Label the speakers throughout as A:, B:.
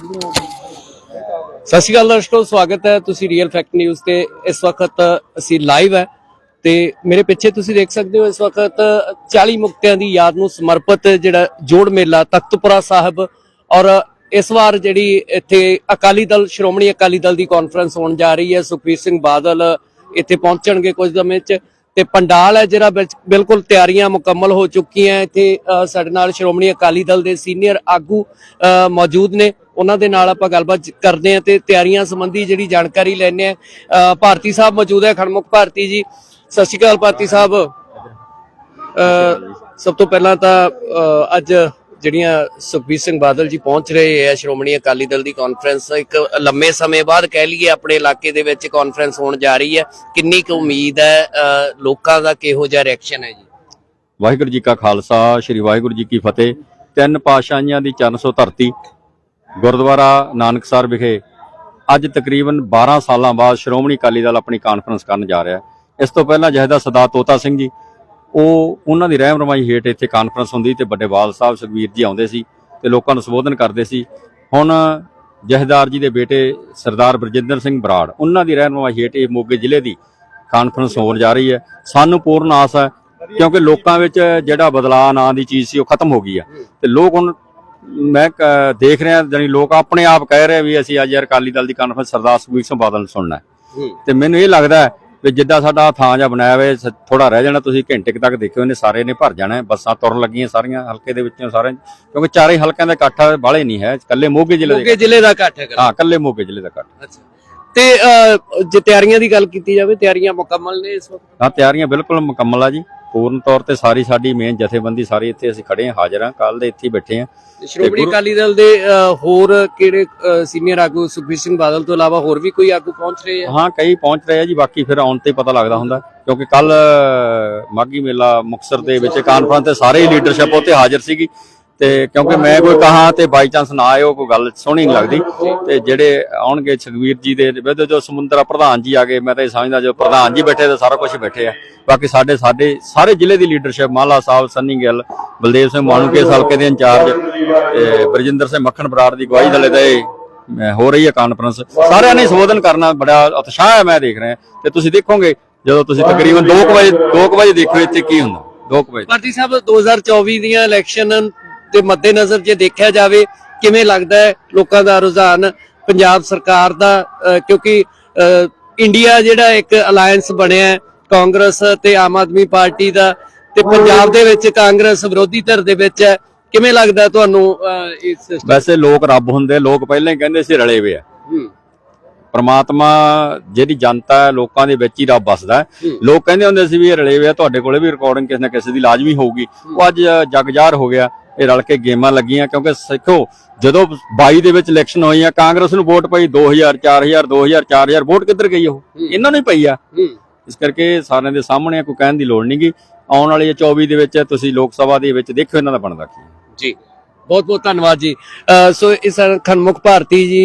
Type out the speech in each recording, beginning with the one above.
A: ਸਤਿ ਸ਼੍ਰੀ ਅਕਾਲ ਦਰਸ਼ਕੋ ਸਵਾਗਤ ਹੈ ਤੁਸੀਂ ਰੀਅਲ ਫੈਕਟ ਨਿਊਜ਼ ਤੇ। ਇਸ ਵਕਤ ਅਸੀਂ ਲਾਈਵ ਹੈ ਤੇ ਮੇਰੇ ਪਿੱਛੇ ਤੁਸੀਂ ਦੇਖ ਸਕਦੇ ਹੋ ਇਸ ਵਕਤ 40 ਮੁਕਤਿਆਂ ਦੀ ਯਾਦ ਨੂੰ ਸਮਰਪਿਤ ਜਿਹੜਾ ਜੋੜ ਮੇਲਾ ਤਖਤਪੁਰਾ ਸਾਹਿਬ ਔਰ ਇਸ ਵਾਰ ਜਿਹੜੀ ਇੱਥੇ ਅਕਾਲੀ ਦਲ ਸ਼੍ਰੋਮਣੀ ਅਕਾਲੀ ਦਲ ਦੀ ਕਾਨਫਰੰਸ ਹੋਣ ਜਾ ਰਹੀ ਹੈ। ਸੁਖਬੀਰ ਸਿੰਘ ਬਾਦਲ ਇੱਥੇ ਪਹੁੰਚਣਗੇ ਕੁਝ ਸਮੇਂ 'ਚ ਤੇ ਪੰਡਾਲ ਹੈ ਜਿਹੜਾ ਬਿਲਕੁਲ ਤਿਆਰੀਆਂ ਮੁਕੰਮਲ ਹੋ ਚੁੱਕੀਆਂ। ਇੱਥੇ ਸਾਡੇ ਨਾਲ ਸ਼੍ਰੋਮਣੀ ਅਕਾਲੀ ਦਲ ਦੇ ਸੀਨੀਅਰ ਆਗੂ ਅ, ਮੌਜੂਦ ਨੇ। ਉਹਨਾਂ ਦੇ ਨਾਲ ਆਪਾਂ ਗੱਲਬਾਤ ਕਰਦੇ ਹਾਂ ਤੇ ਤਿਆਰੀਆਂ ਸੰਬੰਧੀ ਜਿਹੜੀ ਜਾਣਕਾਰੀ ਲੈਣੇ ਆ ਭਾਰਤੀ ਸਾਹਿਬ ਮੌਜੂਦ ਹੈ, ਖੜਮੁਖ ਭਾਰਤੀ ਜੀ। ਸਤਿ ਸ਼੍ਰੀ ਅਕਾਲ ਭਾਰਤੀ ਸਾਹਿਬ। ਸਭ ਤੋਂ ਪਹਿਲਾਂ ਤਾਂ ਅੱਜ ਜਿਹੜੀਆਂ ਸੁਖਬੀਰ ਸਿੰਘ ਬਾਦਲ ਜੀ ਪਹੁੰਚ ਰਹੇ ਆ ਸ਼੍ਰੋਮਣੀ ਅਕਾਲੀ ਦਲ ਦੀ ਕਾਨਫਰੰਸ ਇੱਕ ਲੰਮੇ ਸਮੇਂ ਬਾਅਦ ਕਹਿ ਲਈਏ ਆਪਣੇ ਇਲਾਕੇ ਦੇ ਵਿੱਚ ਕਾਨਫਰੰਸ ਹੋਣ ਜਾ ਰਹੀ ਹੈ। ਕਿੰਨੀ ਕੁ ਉਮੀਦ ਹੈ ਲੋਕਾਂ ਦਾ ਕਿਹੋ ਜਿਹਾ ਰਿਐਕਸ਼ਨ ਹੈ ਜੀ?
B: ਵਾਹਿਗੁਰੂ ਜੀ ਕਾ ਖਾਲਸਾ, ਸ੍ਰੀ ਵਾਹਿਗੁਰੂ ਜੀ ਕੀ ਫਤਿਹ। ਤਿੰਨ ਪਾਤਸ਼ਾਹੀਆਂ ਦੀ ਚਰਨ ਸੋ ਧਰਤੀ ਗੁਰਦੁਆਰਾ ਨਾਨਕਸਰ ਵਿਖੇ ਅੱਜ ਤਕਰੀਬਨ 12 ਸਾਲਾਂ ਬਾਅਦ ਸ਼੍ਰੋਮਣੀ ਅਕਾਲੀ ਦਲ ਆਪਣੀ ਕਾਨਫਰੰਸ ਕਰਨ ਜਾ ਰਿਹਾ ਇਸ ਤੋਂ ਪਹਿਲਾਂ ਜਹਦਾ ਸਦਾ ਤੋਤਾ ਸਿੰਘ ਜੀ, ਉਹ ਉਹਨਾਂ ਦੀ ਰਹਿਨੁਮਾਈ ਹੇਠ ਇੱਥੇ ਕਾਨਫਰੰਸ ਹੁੰਦੀ ਤੇ ਵੱਡੇ ਬਾਲ ਸਾਹਿਬ ਸੁਖਵੀਰ ਜੀ ਆਉਂਦੇ ਸੀ ਤੇ ਲੋਕਾਂ ਨੂੰ ਸੰਬੋਧਨ ਕਰਦੇ ਸੀ। ਹੁਣ ਜਹਦਾਰ ਜੀ ਦੇ ਬੇਟੇ ਸਰਦਾਰ ਬਰਜਿੰਦਰ ਸਿੰਘ ਬਰਾੜ, ਉਹਨਾਂ ਦੀ ਰਹਿਨੁਮਾਈ ਹੇਠ ਇਹ ਮੋਗੇ ਜ਼ਿਲ੍ਹੇ ਦੀ ਕਾਨਫਰੰਸ ਹੋਣ ਜਾ ਰਹੀ ਹੈ। ਸਾਨੂੰ ਪੂਰਨ ਆਸ ਹੈ ਕਿਉਂਕਿ ਲੋਕਾਂ ਵਿੱਚ ਜਿਹੜਾ ਬਦਲਾਅ ਨਾਂ ਦੀ ਚੀਜ਼ ਸੀ ਉਹ ਖਤਮ ਹੋ ਗਈ ਆ ਤੇ ਲੋਕ ਹੁਣ ਮੈਂ ਦੇਖ ਰਿਹਾ ਜਾਨੀ ਲੋਕ ਆਪਣੇ ਆਪ ਕਹਿ ਰਹੇ ਵੀ ਅਸੀਂ ਅੱਜ ਯਾਰ ਅਕਾਲੀ ਦਲ ਦੀ ਕਾਨਫਰੰਸ ਸਰਦਾਰ ਸੁਖਬੀਰ ਸਿੰਘ ਬਾਦਲ ਨੂੰ ਸੁਣਨਾ। ਤੇ ਮੈਨੂੰ ਇਹ ਲੱਗਦਾ ਵੀ ਜਿੱਦਾਂ ਸਾਡਾ ਥਾਂ ਜਿਹਾ ਬਣਾਇਆ ਹੋਇਆ ਥੋੜਾ ਰਹਿ ਜਾਣਾ ਤੁਸੀਂ ਘੰਟੇ ਤੱਕ ਦੇਖਿਓ ਇਹਨੇ ਸਾਰੇ ਨੇ ਭਰ ਜਾਣਾ। ਬੱਸਾਂ ਤੁਰਨ ਲੱਗੀਆਂ ਸਾਰੀਆਂ ਹਲਕੇ ਦੇ ਵਿੱਚੋਂ ਸਾਰੇ ਕਿਉਂਕਿ ਚਾਰੇ ਹਲਕਿਆਂ ਦਾ ਇਕੱਠ ਬਾਲੇ ਨਹੀਂ ਹੈ ਇਕੱਲੇ ਮੋਗੇ ਜ਼ਿਲ੍ਹੇ ਦੇ
A: ਮੋਗੇ ਜ਼ਿਲ੍ਹੇ ਦਾ ਇਕੱਠ ਹੈ
B: ਹਾਂ ਇਕੱਲੇ। ਮੋਗੇ ਜ਼ਿਲ੍ਹੇ ਦਾ ਇਕੱਠ।
A: ਅੱਛਾ। ਤੇ ਜੇ ਤਿਆਰੀਆਂ ਦੀ ਗੱਲ ਕੀਤੀ ਜਾਵੇ ਤਿਆਰੀਆਂ ਮੁਕੰਮਲ ਨੇ ਇਸ ਵਕਤ?
B: ਹਾਂ ਤਿਆਰੀਆਂ ਬਿਲਕੁਲ ਮੁਕੰਮਲ ਆ ਜੀ। ਪੂਰਨ ਤੌਰ ਤੇ ਸਾਰੀ ਸਾਡੀ ਮੇਨ ਜਥੇਬੰਦੀ ਸਾਰੀ ਇੱਥੇ ਅਸੀਂ ਖੜੇ ਹਾਂ ਹਾਜ਼ਰ ਹਾਂ ਕੱਲ ਦੇ ਇੱਥੇ ਬੈਠੇ ਹਾਂ।
A: ਸ਼੍ਰੋਮਣੀ ਅਕਾਲੀ ਦਲ ਦੇ ਹੋਰ ਕਿਹੜੇ ਸੀਨੀਅਰ ਆਗੂ ਸੁਖਬੀਰ ਸਿੰਘ ਬਾਦਲ ਤੋਂ ਇਲਾਵਾ ਹੋਰ ਵੀ ਕੋਈ ਆਗੂ ਪਹੁੰਚ ਰਹੇ ਆ?
B: ਹਾਂ ਕਈ ਪਹੁੰਚ ਰਹੇ ਆ ਜੀ ਬਾਕੀ ਫਿਰ ਆਉਣ ਤੇ ਪਤਾ ਲੱਗਦਾ ਹੁੰਦਾ ਕਿਉਂਕਿ ਕੱਲ ਮਾਗੀ ਮੇਲਾ ਮੁਕਸਰ ਦੇ ਵਿੱਚ ਕਾਨਫਰੰਸ ਤੇ ਸਾਰੇ ਲੀਡਰਸ਼ਿਪ ਉੱਥੇ ਹਾਜ਼ਰ ਸੀਗੀ। ਤੇ ਕਿਉਂਕਿ ਮੈਂ ਕੋਈ ਕਹਾ ਤੇ ਬਾਈ ਚਾਂਸ ਨਾ ਆਇਓ, ਕੋਈ ਗੱਲ ਸੋਹਣੀ ਨਹੀਂ ਲੱਗਦੀ। ਤੇ ਜਿਹੜੇ ਆਉਣਗੇ ਸੁਖਵੀਰ ਜੀ ਦੇ ਵਿਦ ਜੋ ਸਮੁੰਦਰਾ ਪ੍ਰਧਾਨ ਜੀ ਆ ਗਏ, ਮੈਂ ਤਾਂ ਇਹ ਸਮਝਦਾ ਜੋ ਪ੍ਰਧਾਨ ਜੀ ਬੈਠੇ ਤਾਂ ਸਾਰਾ ਕੁਝ ਬੈਠੇ ਆ। ਬਾਕੀ ਸਾਡੇ ਸਾਡੇ, ਸਾਰੇ ਜ਼ਿਲ੍ਹੇ ਦੀ ਲੀਡਰਸ਼ਿਪ ਮਾਲਾ ਸਾਹਿਬ, ਸੰਨੀ ਗਿੱਲ, ਬਲਦੇਵ ਸਿੰਘ ਮਾਨੂਕੇ ਹਲਕੇ ਦੇ ਇੰਚਾਰਜ, ਤੇ ਬਰਜਿੰਦਰ ਸਿੰਘ ਮੱਖਣ ਬਰਾੜ ਦੀ ਗਵਾਹੀ ਦਲੇ ਤੇ ਮੈਂ ਹੋ ਰਹੀ ਹੈ ਕਾਨਫਰੰਸ ਸਾਰਿਆਂ ਨੇ ਸੰਬੋਧਨ ਕਰਨਾ, ਬੜਾ ਉਤਸ਼ਾਹ ਹੈ, ਮੈਂ ਦੇਖ ਰਿਹਾ। ਤੇ ਤੁਸੀਂ ਦੇਖੋਗੇ, ਜਦੋਂ ਤੁਸੀਂ ਤਕਰੀਬਨ 2 ਵਜੇ 2 ਵਜੇ ਦੇਖੋ ਇੱਥੇ ਕੀ ਹੁੰਦਾ। 2 ਵਜੇ।
A: ਭਾਰਤੀ ਸਾਹਿਬ 2024 ਦੀਆਂ ਇਲੈਕਸ਼ਨ ਦੇ ਮੱਦੇਨਜ਼ਰ ਜੇ ਦੇਖਿਆ ਜਾਵੇ ਕਿਵੇਂ ਲੱਗਦਾ ਹੈ ਲੋਕਾਂ ਦਾ ਰੁਝਾਨ ਪੰਜਾਬ ਸਰਕਾਰ ਦਾ ਕਿਉਂਕਿ ਇੰਡੀਆ ਜਿਹੜਾ ਇੱਕ ਅਲਾਈਅੰਸ ਬਣਿਆ ਹੈ ਕਾਂਗਰਸ ਤੇ ਆਮ ਆਦਮੀ ਪਾਰਟੀ ਦਾ ਤੇ ਪੰਜਾਬ ਦੇ ਵਿੱਚ ਕਾਂਗਰਸ ਵਿਰੋਧੀ ਧਿਰ ਦੇ ਵਿੱਚ ਹੈ ਕਿਵੇਂ ਲੱਗਦਾ ਤੁਹਾਨੂੰ ਇਸ?
B: ਵੈਸੇ ਲੋਕ ਰੱਬ ਹੁੰਦੇ ਲੋਕ ਪਹਿਲਾਂ ਹੀ ਕਹਿੰਦੇ ਸੀ ਰਲੇ ਵੇ ਆ। ਪ੍ਰਮਾਤਮਾ ਜਿਹੜੀ ਜਨਤਾ ਹੈ ਲੋਕਾਂ ਦੇ ਵਿੱਚ ਹੀ ਰੱਬ ਵੱਸਦਾ। ਲੋਕ ਕਹਿੰਦੇ ਹੁੰਦੇ ਸੀ ਵੀ ਇਹ ਰਲੇ ਵੇ ਆ ਤੁਹਾਡੇ ਕੋਲੇ ਵੀ ਰਿਕਾਰਡਿੰਗ ਕਿਸੇ ਨਾ ਕਿਸੇ ਦੀ ਲਾਜ਼ਮੀ ਹੋਊਗੀ। ਉਹ ਅੱਜ ਜਗਜ਼ਾਰ ਹੋ ਗਿਆ। ਇਹ ਰਲ ਕੇ ਗੇਮਾਂ ਲੱਗੀਆਂ ਕਿਉਂਕਿ ਸਿੱਖੋ ਜਦੋਂ 22 ਦੇ ਵਿੱਚ ਇਲੈਕਸ਼ਨ ਹੋਈ ਆ ਕਾਂਗਰਸ ਨੂੰ ਵੋਟ ਪਈ 2000 4000 2000 4000 ਵੋਟ ਕਿੱਧਰ ਗਈ ਉਹ? ਇਹਨਾਂ ਨੂੰ ਹੀ ਪਈ ਆ। ਇਸ ਕਰਕੇ ਸਾਰਿਆਂ ਦੇ ਸਾਹਮਣੇ ਕੋਈ ਕਹਿਣ ਦੀ ਲੋੜ ਨਹੀਂਗੀ ਆਉਣ ਵਾਲੀ 24 ਦੇ ਵਿੱਚ ਤੁਸੀਂ ਲੋਕ ਸਭਾ ਦੇ ਵਿੱਚ ਦੇਖਿਓ ਇਹਨਾਂ ਦਾ ਬਣਦਾ ਕੀ।
A: ਜੀ। ਬਹੁਤ ਬਹੁਤ ਧੰਨਵਾਦ ਜੀ। ਸੋ ਇਸ ਖਨਮੁਖ ਭਾਰਤੀ ਜੀ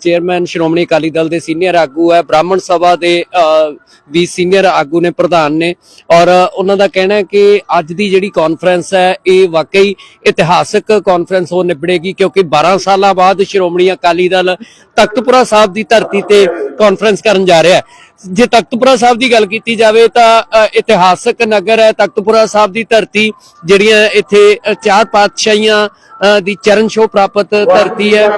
A: ਚੇਅਰਮੈਨ ਸ਼੍ਰੋਮਣੀ ਅਕਾਲੀ ਦਲ ਦੇ ਸੀਨੀਅਰ ਆਗੂ ਹੈ। ਬ੍ਰਾਹਮਣ ਸਭਾ ਦੇ ਅ, ਵੀ ਸੀਨੀਅਰ ਆਗੂ ਨੇ ਪ੍ਰਧਾਨ ਨੇ। ਔਰ ਉਹਨਾਂ ਦਾ ਕਹਿਣਾ ਹੈ ਕਿ ਅੱਜ ਦੀ ਜਿਹੜੀ ਕਾਨਫਰੰਸ ਹੈ ਇਹ ਵਾਕਈ ਇਤਿਹਾਸਕ ਕਾਨਫਰੰਸ ਹੋ ਨਿਬੜੇਗੀ ਕਿਉਂਕਿ 12 ਸਾਲਾਂ ਬਾਅਦ ਸ਼੍ਰੋਮਣੀ ਅਕਾਲੀ ਦਲ ਤਖਤਪੁਰਾ ਸਾਹਿਬ ਦੀ ਧਰਤੀ ਤੇ ਕਾਨਫਰੰਸ ਕਰਨ ਜਾ ਰਿਹਾ ਹੈ। ਜੇ ਤਖਤਪੁਰਾ ਸਾਹਿਬ ਦੀ ਗੱਲ ਕੀਤੀ ਜਾਵੇ ਤਾਂ ਇਤਿਹਾਸਕ ਨਗਰ ਹੈ ਤਖਤਪੁਰਾ ਸਾਹਿਬ ਦੀ ਧਰਤੀ ਜਿਹੜੀਆਂ ਇੱਥੇ ਚਾਰ ਪਾਤਸ਼ਾਹੀਆਂ ਦੀ ਚਰਨ ਛੋਹ ਪ੍ਰਾਪਤ ਧਰਤੀ ਹੈ।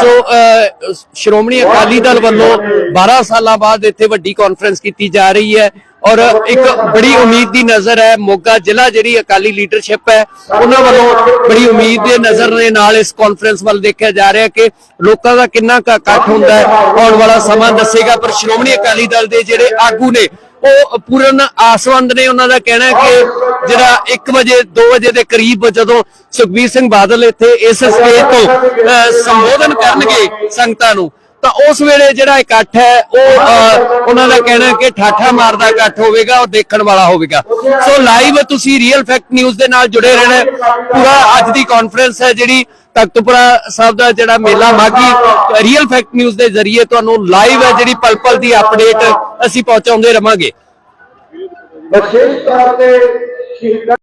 A: ਸੋ ਅ, ਸ਼੍ਰੋਮਣੀ ਅਕਾਲੀ ਦਲ ਵੱਲੋਂ 12 ਸਾਲਾਂ ਬਾਅਦ ਇੱਥੇ ਵੱਡੀ ਕਾਨਫਰੰਸ ਕੀਤੀ ਜਾ ਰਹੀ ਹੈ। ਔਰ ਇੱਕ ਬੜੀ ਉਮੀਦ ਦੀ ਨਜ਼ਰ ਹੈ, ਮੋਗਾ ਜ਼ਿਲ੍ਹਾ ਜਿਹੜੀ ਅਕਾਲੀ ਲੀਡਰਸ਼ਿਪ ਹੈ, ਉਹਨਾਂ ਵੱਲੋਂ ਬੜੀ ਉਮੀਦ ਦੇ ਨਜ਼ਰ ਦੇ ਨਾਲ ਇਸ ਕਾਨਫਰੰਸ ਵੱਲ ਦੇਖਿਆ ਜਾ ਰਿਹਾ ਕਿ ਲੋਕਾਂ ਦਾ ਕਿੰਨਾ ਕੁ ਇਕੱਠ ਹੁੰਦਾ ਹੈ, ਆਉਣ ਵਾਲਾ ਸਮਾਂ ਦੱਸੇਗਾ, ਪਰ ਸ਼੍ਰੋਮਣੀ ਅਕਾਲੀ ਦਲ ਦੇ ਜਿਹੜੇ ਆਗੂ ਨੇ, ਉਹ ਪੂਰਨ ਆਸਵੰਦ ਨੇ। ਉਹਨਾਂ ਦਾ ਕਹਿਣਾ ਕਿ ਜਿਹੜਾ 1 ਵਜੇ 2 ਵਜੇ ਦੇ ਕਰੀਬ ਜਦੋਂ ਸੁਖਬੀਰ ਸਿੰਘ ਬਾਦਲ ਇੱਥੇ ਇਸ ਸਟੇਜ ਤੋਂ ਸੰਬੋਧਨ ਕਰਨਗੇ ਸੰਗਤਾਂ ਨੂੰ ਤਾਂ ਉਸ ਵੇਲੇ ਜਿਹੜਾ ਇਕੱਠ ਹੈ, ਉਹ ਉਹਨਾਂ ਦਾ ਕਹਿਣਾ ਕਿ ਠਾਠਾ ਮਾਰਦਾ ਇਕੱਠ ਹੋਵੇਗਾ, ਉਹ ਦੇਖਣ ਵਾਲਾ ਹੋਵੇਗਾ। ਸੋ ਲਾਈਵ ਤੁਸੀਂ ਰੀਅਲ ਫੈਕਟ ਨਿਊਜ਼ ਦੇ ਨਾਲ ਜੁੜੇ ਰਹਿਣਾ ਪੂਰਾ ਅੱਜ ਦੀ ਕਾਨਫਰੰਸ ਹੈ ਜਿਹੜੀ ਤਖਤਪੁਰਾ ਸਾਹਿਬ ਦਾ ਜਿਹੜਾ ਮੇਲਾ ਮਾਗੀ ਰੀਅਲ ਫੈਕਟ ਨਿਊਜ਼ ਦੇ ਜ਼ਰੀਏ ਤੁਹਾਨੂੰ ਲਾਈਵ ਹੈ ਜਿਹੜੀ ਪਲ ਪਲ ਦੀ ਅਪਡੇਟ ਅਸੀਂ ਪਹੁੰਚਾਉਂਦੇ ਰਵਾਂਗੇ।
C: ਵਿਸ਼ੇਸ਼ ਤੌਰ ਤੇ